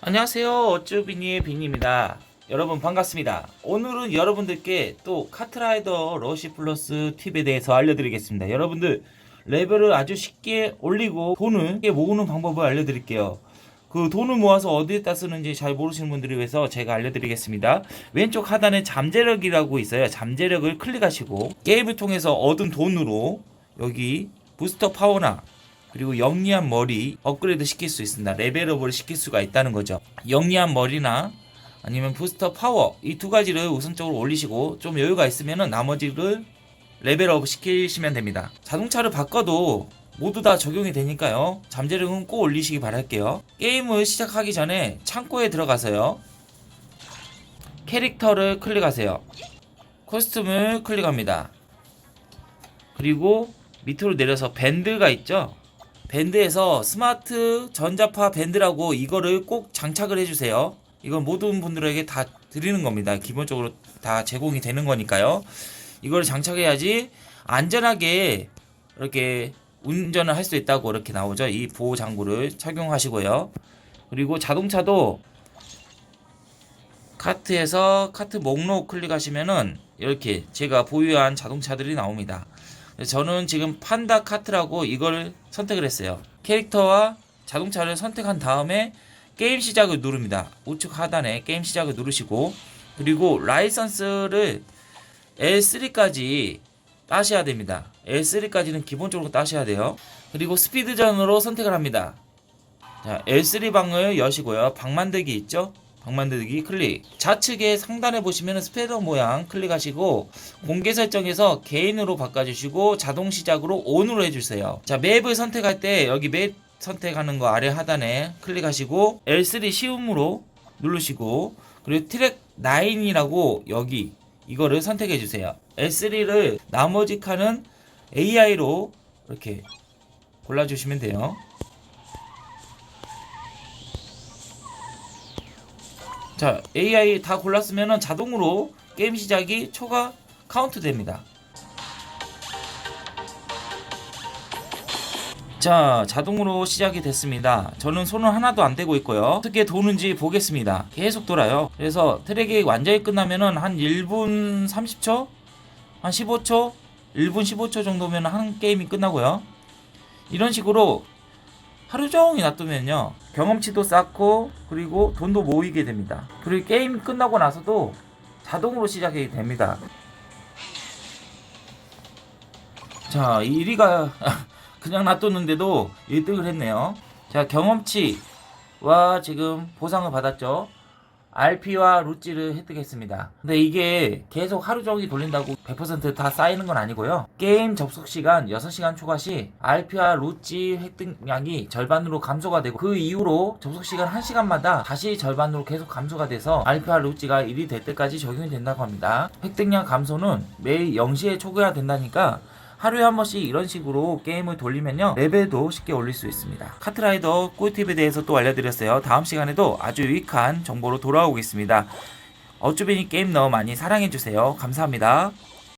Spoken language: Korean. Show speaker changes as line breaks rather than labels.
안녕하세요. 어쭈비니의 빈입니다. 여러분 반갑습니다. 오늘은 여러분들께 또 카트라이더 러시 플러스 팁에 대해서 알려드리겠습니다. 여러분들 레벨을 아주 쉽게 올리고 돈을 모으는 방법을 알려드릴게요. 그 돈을 모아서 어디에다 쓰는지 잘 모르시는 분들을 위해서 제가 알려드리겠습니다. 왼쪽 하단에 잠재력이라고 있어요. 잠재력을 클릭하시고 게임을 통해서 얻은 돈으로 여기 부스터 파워나 그리고 영리한 머리 업그레이드 시킬 수 있습니다. 레벨업을 시킬 수가 있다는 거죠. 영리한 머리나 아니면 부스터 파워 이 두 가지를 우선적으로 올리시고 좀 여유가 있으면은 나머지를 레벨업 시키시면 됩니다. 자동차를 바꿔도 모두 다 적용이 되니까요. 잠재력은 꼭 올리시기 바랄게요. 게임을 시작하기 전에 창고에 들어가서요. 캐릭터를 클릭하세요. 코스튬을 클릭합니다. 그리고 밑으로 내려서 밴드가 있죠. 밴드에서 스마트 전자파 밴드라고 이거를 꼭 장착을 해주세요. 이건 모든 분들에게 다 드리는 겁니다. 기본적으로 다 제공이 되는 거니까요. 이걸 장착해야지 안전하게 이렇게 운전을 할 수 있다고 이렇게 나오죠. 이 보호 장구를 착용하시고요. 그리고 자동차도 카트에서 카트 목록 클릭하시면은 이렇게 제가 보유한 자동차들이 나옵니다. 저는 지금 판다 카트라고 이걸 선택을 했어요. 캐릭터와 자동차를 선택한 다음에 게임 시작을 누릅니다. 우측 하단에 게임 시작을 누르시고 그리고 라이선스를 L3까지 따셔야 됩니다. L3까지는 기본적으로 따셔야 돼요. 그리고 스피드전으로 선택을 합니다. 자, L3 방을 여시고요. 방 만들기 있죠? 방 만들기 클릭. 좌측에 상단에 보시면 스페더 모양 클릭하시고 공개 설정에서 개인으로 바꿔주시고 자동 시작으로 ON으로 해주세요. 자, 맵을 선택할 때 여기 맵 선택하는 거 아래 하단에 클릭하시고 L3 시음으로 누르시고 그리고 트랙 9이라고 여기 이거를 선택해 주세요. L3를 나머지 칸은 AI로 이렇게 골라주시면 돼요. 자, AI 다 골랐으면 자동으로 게임 시작이 초가 카운트 됩니다. 자, 자동으로 시작이 됐습니다. 저는 손은 하나도 안 대고 있고요. 어떻게 도는지 보겠습니다. 계속 돌아요. 그래서 트랙이 완전히 끝나면은 한 1분 30초? 한 15초? 1분 15초 정도면 한 게임이 끝나고요. 이런 식으로 하루 종일 놔두면요 경험치도 쌓고 그리고 돈도 모이게 됩니다. 그리고 게임 끝나고 나서도 자동으로 시작이 됩니다. 자 1위가 그냥 놔뒀는데도 1등을 했네요. 자 경험치와 지금 보상을 받았죠 RP와 루찌를 획득했습니다. 근데 이게 계속 하루 종일 돌린다고 100%다 쌓이는 건 아니고요. 게임 접속 시간 6시간 초과 시 RP와 루찌 획득량이 절반으로 감소가 되고 그 이후로 접속 시간 1시간마다 다시 절반으로 계속 감소가 돼서 RP와 루찌가 1이 될 때까지 적용이 된다고 합니다. 획득량 감소는 매일 0시에 초과가 된다니까 하루에 한 번씩 이런 식으로 게임을 돌리면요. 레벨도 쉽게 올릴 수 있습니다. 카트라이더 꿀팁에 대해서 또 알려드렸어요. 다음 시간에도 아주 유익한 정보로 돌아오겠습니다. 어쭈비니 게임 너무 많이 사랑해주세요. 감사합니다